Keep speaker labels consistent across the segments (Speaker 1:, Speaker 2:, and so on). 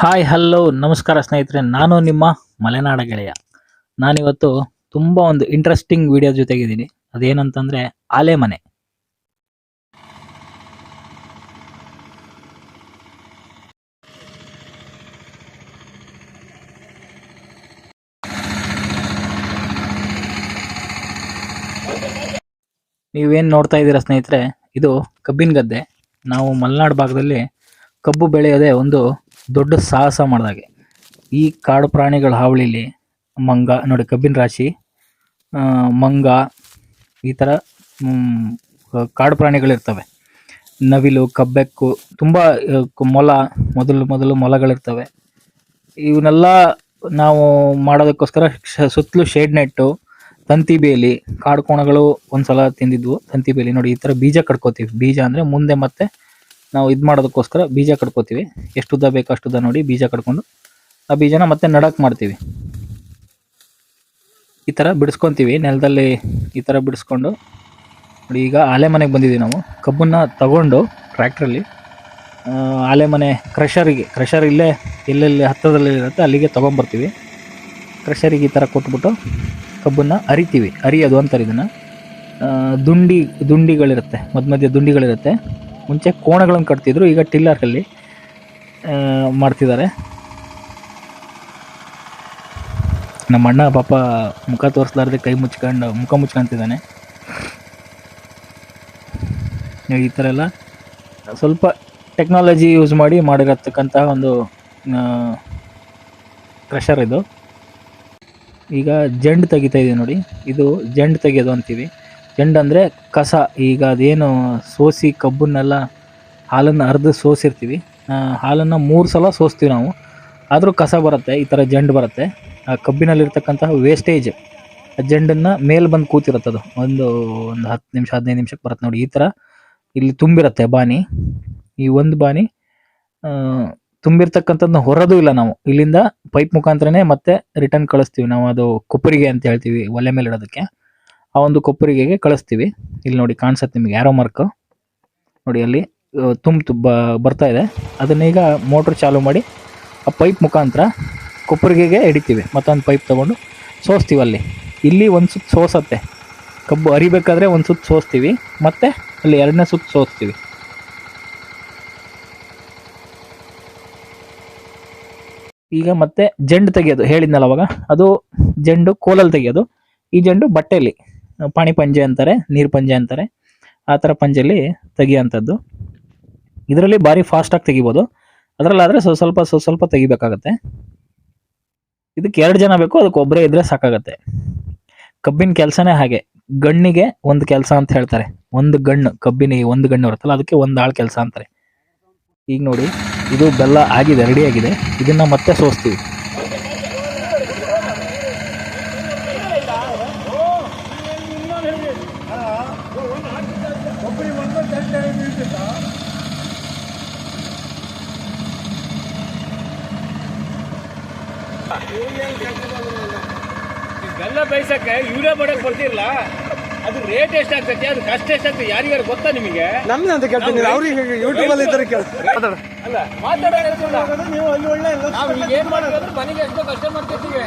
Speaker 1: Hi hello ನಮಸ್ಕಾರ ಸ್ನೇಹಿತರೆ. ನಾನು ನಿಮ್ಮ ಮಲೆನಾಡ ಗೆಳೆಯ. ನಾನಿವತ್ತು ತುಂಬ ಒಂದು ಇಂಟ್ರೆಸ್ಟಿಂಗ್ ವಿಡಿಯೋ ಜೊತೆಗಿದ್ದೀನಿ. ಅದೇನಂತಂದರೆ ಆಲೆ ಮನೆ. ನೀವೇನು ನೋಡ್ತಾ ಇದ್ದೀರಾ ಸ್ನೇಹಿತರೆ? ಇದು ಕಬ್ಬಿನ ಗದ್ದೆ. ನಾವು ಮಲೆನಾಡು ಭಾಗದಲ್ಲಿ ಕಬ್ಬು ಬೆಳೆಯೋದೇ ಒಂದು ದೊಡ್ಡ ಸಾಹಸ ಮಾಡಿದಾಗೆ. ಈ ಕಾಡು ಪ್ರಾಣಿಗಳ ಹಾವಳಿಲಿ ಮಂಗ, ನೋಡಿ ಕಬ್ಬಿನ ರಾಶಿ ಮಂಗ, ಈ ಥರ ಕಾಡು ಪ್ರಾಣಿಗಳಿರ್ತವೆ. ನವಿಲು, ಕಬ್ಬೆಕ್ಕು, ತುಂಬ ಮೊಲ, ಮೊದಲು ಮೊದಲು ಮೊಲಗಳಿರ್ತವೆ. ಇವನ್ನೆಲ್ಲ ನಾವು ಮಾಡೋದಕ್ಕೋಸ್ಕರ ಸುತ್ತಲೂ ಶೇಡ್ ನೆಟ್ಟು, ತಂತಿ ಬೇಲಿ, ಕಾಡು ಕೋಣಗಳು ಒಂದ್ಸಲ ತಿಂದಿದ್ವು. ತಂತಿ ಬೇಲಿ, ನೋಡಿ ಈ ಥರ ಬೀಜ ಕಟ್ಕೋತೀವಿ ಬೀಜ ಅಂದರೆ ಮುಂದೆ ಮತ್ತೆ ನಾವು ಇದು ಮಾಡೋದಕ್ಕೋಸ್ಕರ ಬೀಜ ಕಡ್ಕೋತೀವಿ. ಎಷ್ಟು ಉದ್ದ ಬೇಕೋ ಅಷ್ಟು ಉದ್ದ ನೋಡಿ ಬೀಜ ಕಡ್ಕೊಂಡು ಆ ಬೀಜನ ಮತ್ತೆ ನಡಕ್ಕೆ ಮಾಡ್ತೀವಿ. ಈ ಥರ ಬಿಡಿಸ್ಕೊತೀವಿ. ನೆಲದಲ್ಲಿ ಈ ಥರ ಬಿಡಿಸ್ಕೊಂಡು ನೋಡಿ ಈಗ ಆಲೆ ಮನೆಗೆ ಬಂದಿದ್ದೀವಿ ನಾವು. ಕಬ್ಬನ್ನ ತಗೊಂಡು ಟ್ರ್ಯಾಕ್ಟ್ರಲ್ಲಿ ಆಲೆ ಮನೆ ಕ್ರಷರಿಗೆ, ಕ್ರಷರ್ ಇಲ್ಲೇ, ಎಲ್ಲೆಲ್ಲಿ ಹತ್ತಿರದಲ್ಲಿ ಇರುತ್ತೆ ಅಲ್ಲಿಗೆ ತೊಗೊಂಬರ್ತೀವಿ. ಕ್ರಷರಿಗೆ ಈ ಥರ ಕೊಟ್ಬಿಟ್ಟು ಕಬ್ಬನ್ನು ಅರಿತೀವಿ. ಅರಿಯೋದು ಅಂತಾರೆ ಇದನ್ನು. ದುಂಡಿ, ದುಂಡಿಗಳಿರುತ್ತೆ. ಮಧ್ಯ ಮಧ್ಯೆ ದುಂಡಿಗಳಿರುತ್ತೆ. ಮುಂಚೆ ಕೋಣಗಳನ್ನು ಕಟ್ತಿದ್ರು, ಈಗ ಟಿಲ್ಲರಲ್ಲಿ ಮಾಡ್ತಿದ್ದಾರೆ. ನಮ್ಮ ಅಣ್ಣ ಪಾಪ ಮುಖ ತೋರಿಸ್ಲಾರ್ದೆ ಕೈ ಮುಚ್ಕೊಂಡು, ಮುಖ ಮುಚ್ಕೊಂತಿದ್ದಾನೆ. ಈ ಥರ ಎಲ್ಲ ಸ್ವಲ್ಪ ಟೆಕ್ನಾಲಜಿ ಯೂಸ್ ಮಾಡಿ ಮಾಡಿರತಕ್ಕಂಥ ಒಂದು ಕ್ರಷರ್ ಇದು. ಈಗ ಜಂಡ್ ತೆಗಿತಾ ಇದೆ ನೋಡಿ, ಇದು ಜಂಡ್ ತೆಗೆಯೋದು ಅಂತೀವಿ. ಜಂಡ್ ಅಂದರೆ ಕಸ, ಈಗ ಅದೇನು ಸೋಸಿ ಕಬ್ಬನ್ನೆಲ್ಲ ಹಾಲನ್ನು ಅರ್ದು ಸೋಸಿರ್ತೀವಿ. ಹಾಲನ್ನು ಮೂರು ಸಲ ಸೋಸ್ತೀವಿ ನಾವು. ಆದರೂ ಕಸ ಬರುತ್ತೆ, ಈ ಥರ ಜಂಡ್ ಬರುತ್ತೆ. ಆ ಕಬ್ಬಿನಲ್ಲಿರ್ತಕ್ಕಂತಹ ವೇಸ್ಟೇಜ್ ಆ ಜಂಡನ್ನು ಮೇಲೆ ಬಂದು ಕೂತಿರುತ್ತೆ ಅದು. ಒಂದು ಒಂದು ಹತ್ತು ನಿಮಿಷ, ಹದಿನೈದು ನಿಮಿಷಕ್ಕೆ ಬರುತ್ತೆ ನೋಡಿ, ಈ ಥರ ಇಲ್ಲಿ ತುಂಬಿರುತ್ತೆ ಬಾನಿ. ಈ ಒಂದು ಬಾನಿ ತುಂಬಿರ್ತಕ್ಕಂಥದ್ದು ತುಂಬಿರ್ತಕ್ಕಂಥದ್ದನ್ನ ಹೊರೋದು ಇಲ್ಲ ನಾವು. ಇಲ್ಲಿಂದ ಪೈಪ್ ಮುಖಾಂತರನೇ ಮತ್ತೆ ರಿಟರ್ನ್ ಕಳಿಸ್ತೀವಿ ನಾವು. ಅದು ಕೊಪ್ಪರಿಗೆ ಅಂತ ಹೇಳ್ತೀವಿ, ಒಲೆ ಮೇಲೆ ಇಡೋದಕ್ಕೆ ಆ ಒಂದು ಕೊಪ್ಪರಿಗೆಗೆ ಕಳಿಸ್ತೀವಿ. ಇಲ್ಲಿ ನೋಡಿ ಕಾಣಿಸುತ್ತೆ ನಿಮಗೆ ಯಾರೋ ಮಾರ್ಕ್ ನೋಡಿ ಅಲ್ಲಿ ತುಂಬ ತುಂಬ ಬರ್ತಾ ಇದೆ. ಅದನ್ನೀಗ ಮೋಟ್ರ್ ಚಾಲು ಮಾಡಿ, ಆ ಪೈಪ್ ಮುಖಾಂತರ ಕೊಪ್ಪರಿಗೆಗೆ ಹಿಡಿತೀವಿ. ಮತ್ತೊಂದು ಪೈಪ್ ತೊಗೊಂಡು ಸೋಸ್ತೀವಿ ಅಲ್ಲಿ. ಇಲ್ಲಿ ಒಂದು ಸುತ್ತು ಸೋಸತ್ತೆ. ಕಬ್ಬು ಅರಿಬೇಕಾದ್ರೆ ಒಂದು ಸುತ್ತು ಸೋಸ್ತೀವಿ. ಮತ್ತೆ ಅಲ್ಲಿ ಎರಡನೇ ಸುತ್ತು ಸೋಸ್ತೀವಿ. ಈಗ ಮತ್ತೆ ಜಂಡು ತೆಗೆಯೋದು. ಹೇಳಿದ್ನಲ್ಲ ಅವಾಗ. ಅದು ಜಂಡು ಕೋಲಲ್ಲಿ ತೆಗೆಯೋದು. ಈ ಜಂಡು ಬಟ್ಟೆಯಲ್ಲಿ ಪಾಣಿ ಪಂಜೆ ಅಂತಾರೆ, ನೀರು ಪಂಜೆ ಅಂತಾರೆ. ಆ ಥರ ಪಂಜೆಯಲ್ಲಿ ತೆಗಿಯೋಂಥದ್ದು ಇದರಲ್ಲಿ ಭಾರಿ ಫಾಸ್ಟಾಗಿ ತೆಗಿಬೋದು. ಅದರಲ್ಲಾದರೆ ಸ್ವಲ್ಪ ಸ್ವಲ್ಪ ಸ್ವಲ್ಪ ಸ್ವಲ್ಪ ತೆಗಿಬೇಕಾಗತ್ತೆ. ಇದಕ್ಕೆ ಎರಡು ಜನ ಬೇಕು, ಅದಕ್ಕೆ ಒಬ್ಬರೇ ಇದ್ದರೆ ಸಾಕಾಗತ್ತೆ. ಕಬ್ಬಿನ ಕೆಲಸನೇ ಹಾಗೆ. ಗಣ್ಣಿಗೆ ಒಂದು ಕೆಲಸ ಅಂತ ಹೇಳ್ತಾರೆ. ಒಂದು ಗಣ್ಣು ಕಬ್ಬಿನ ಒಂದು ಗಣ್ಣು ಬರುತ್ತಲ್ಲ ಅದಕ್ಕೆ ಒಂದು ಆಳು ಕೆಲಸ ಅಂತಾರೆ. ಈಗ ನೋಡಿ, ಇದು ಬೆಲ್ಲ ಆಗಿದೆ ರೆಡಿ ಆಗಿದೆ. ಇದನ್ನ ಮತ್ತೆ ಸೋಸ್ತೀವಿ.
Speaker 2: ಬೆಲ್ಲ ಬೇಯಿಸಕ್ಕೆ ಯೂರಿಯಾ ಬಡಕ್ ಬರ್ತಿರಲ್ಲ ಅದು ರೇಟ್ ಎಷ್ಟಾಗ್ತೈತಿ ಅದು ಕಷ್ಟ ಎಷ್ಟಾಗ್ತದೆ ಯಾರಿಗಾರು ಗೊತ್ತಾ ನಿಮಗೆ?
Speaker 3: ನಮ್ದು ಅಂತ ಕೇಳ್ತೀನಿ ಅವ್ರಿಗೆ ಯೂಟ್ಯೂಬ್ ಅಲ್ಲಿ ಇದ್ದಾರೆ ಕೇಳಿ
Speaker 2: ಅಲ್ಲ ಮಾತಾಡೋದು ನಾವು ಏನು ಏನ್ ಮಾಡ್ಬೇಕಂದ್ರೆ ಮನೆಗೆ ಎಷ್ಟೋ ಕಷ್ಟ ಮಾಡ್ತಿರ್ತೀವಿ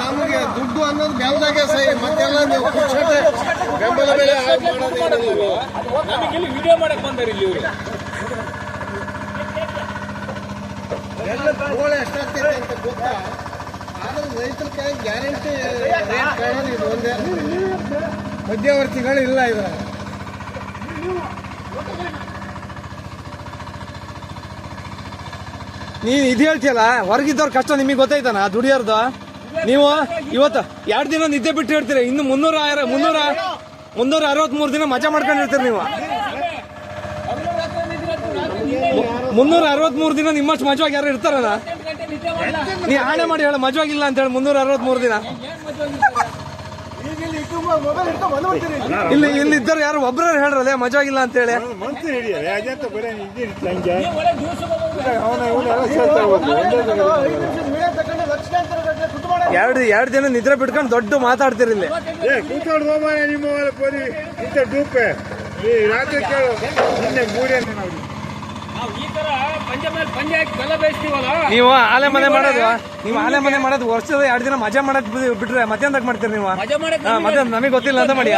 Speaker 3: ನಮಗೆ ದುಡ್ಡು ಅನ್ನೋದು ಬೆಲ್ದಾಗೆ ಸೈ ಮತ್ತೆಲ್ಲ ನೀವು ಪುಕ್ಷಟೆ ಬೆಂಬಲ ಬೆಲೆ
Speaker 2: ನಮಗೆ ಇಲ್ಲಿ ವಿಡಿಯೋ ಮಾಡಕ್ ಬಂದಾರ ಇಲ್ಲಿ ಇವರು.
Speaker 3: ಎಲ್ಲ ತಗೊಳ್ಳಿ ಎಷ್ಟಾಗ್ತೈತೆ ಅಂತ ಗೊತ್ತಾ? ಆದ್ರೆ ರೈತರ ಕೈ ಗ್ಯಾರಂಟಿ ರೇಟ್ ಕಾಣೋದು ಇದು ಒಂದೇ. ಮಧ್ಯವರ್ತಿಗಳು ಇಲ್ಲ ಇದ್ರ ನೀನ್ ಇದು ಹೇಳ್ತಿಯಲ್ಲ ಹೊರಗಿದ್ದವ್ರ ಕಷ್ಟ ನಿಮಗೆ ಗೊತ್ತಾಯ್ತಾನ ದುಡಿಯೋರ್ದು? ನೀವು ಇವತ್ತು ಎರಡು ದಿನ ನಿದ್ದೆ ಬಿಟ್ಟು ಹೇಳ್ತೀರಿ ಇನ್ನು ಮುನ್ನೂರ ಮುನ್ನೂರ ಮುನ್ನೂರ ಅರವತ್ಮೂರು ದಿನ ಮಜಾ ಮಾಡ್ಕೊಂಡಿರ್ತೀರಿ ನೀವು. ಮುನ್ನೂರ ಅರವತ್ಮೂರು ದಿನ ನಿಮ್ಮಷ್ಟು ಮಜವಾಗಿ ಯಾರು ಇರ್ತಾರಲ್ಲ? ನೀ ಆಣೆ ಮಾಡಿ ಹೇಳ, ಮಜವಾಗಿಲ್ಲ ಅಂತ ಹೇಳಿ ಮುನ್ನೂರ ಅರವತ್ಮೂರು ದಿನ. ಇಲ್ಲಿ ಇಲ್ಲಿ ಇದ್ದರು ಯಾರು ಒಬ್ರು ಹೇಳ್ರಲ್ಲ, ಮಜವಾಗಿಲ್ಲ ಅಂತ ಹೇಳಿ. ಎರಡು ಎರಡು ದಿನ ನಿದ್ರೆ ಬಿಟ್ಕೊಂಡು ದೊಡ್ಡ ಮಾತಾಡ್ತೀರಿ ಇಲ್ಲಿ.
Speaker 4: ರಾತ್ರಿ ಕೇಳು. ಮೂರೇ ನಾವು
Speaker 3: ಆಲೆ ಮನೆ ಮಾಡೋದು ನೀವು ಆಲೆ ಮನೆ ಮಾಡೋದು ವರ್ಷದ ಎರಡು ದಿನ ಮಜಾ ಮಾಡಕ್ ಬಿಟ್ರೆ ಮಧ್ಯಾಹ್ನದಾಗ ಮಾಡ್ತೀರಿ ನೀವು? ಮಧ್ಯಾಹ್ನ ನಮಗೆ ಗೊತ್ತಿಲ್ಲ ಅಂತ
Speaker 2: ಮಾಡಿ.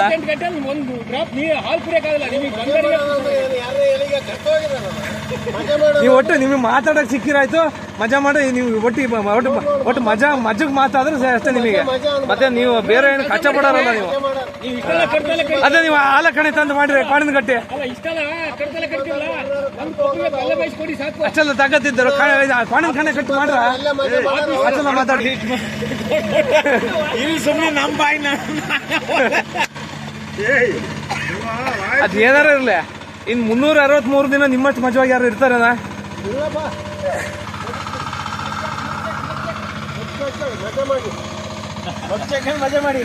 Speaker 3: ನೀವು ಒಟ್ಟು ನಿಮಗೆ ಮಾತಾಡಕ್ ಸಿಕ್ಕಿರಾಯ್ತು ಮಜಾ ಮಾಡಿ ನೀವು ಒಟ್ಟು ಒಟ್ಟು ಒಟ್ಟು ಮಜಾ ಮಜಗ್ ಮಾತಾದ್ರೆ ಅಷ್ಟೇ ನಿಮಗೆ. ಮತ್ತೆ ನೀವು ಬೇರೆ ಏನು ಕಷ್ಟ ಪಡೋರಲ್ಲ ನೀವು. ಅದೇ ನೀವು ಆಲ ಕಣೆ ತಂದು ಮಾಡಿರಿ ಕಾಣಿನ ಗಟ್ಟಿ ಅಷ್ಟೆಲ್ಲ ತಗತ್ತಿದ್ದರು ಕಾಣಿನ ಕಣೆ ಕಟ್ಟಿ ಮಾಡ್ರ? ಅಷ್ಟೆಲ್ಲ ಮಾತಾಡಿ
Speaker 2: ಇಲ್ಲಿ ಸುಮ್ಮನೆ ನಮ್ಮ ಬಾಯಿನ.
Speaker 4: ಏಯ್
Speaker 3: ಅದ್ ಏನಾರ ಇರ್ಲಿ. ಇನ್ ಮುನ್ನೂರ ಅರವತ್ಮೂರು ದಿನ ನಿಮ್ಮಷ್ಟು ಮಜವಾಗಿ ಯಾರು ಇರ್ತಾರನ
Speaker 2: ಮಜಾ ಮಾಡಿ.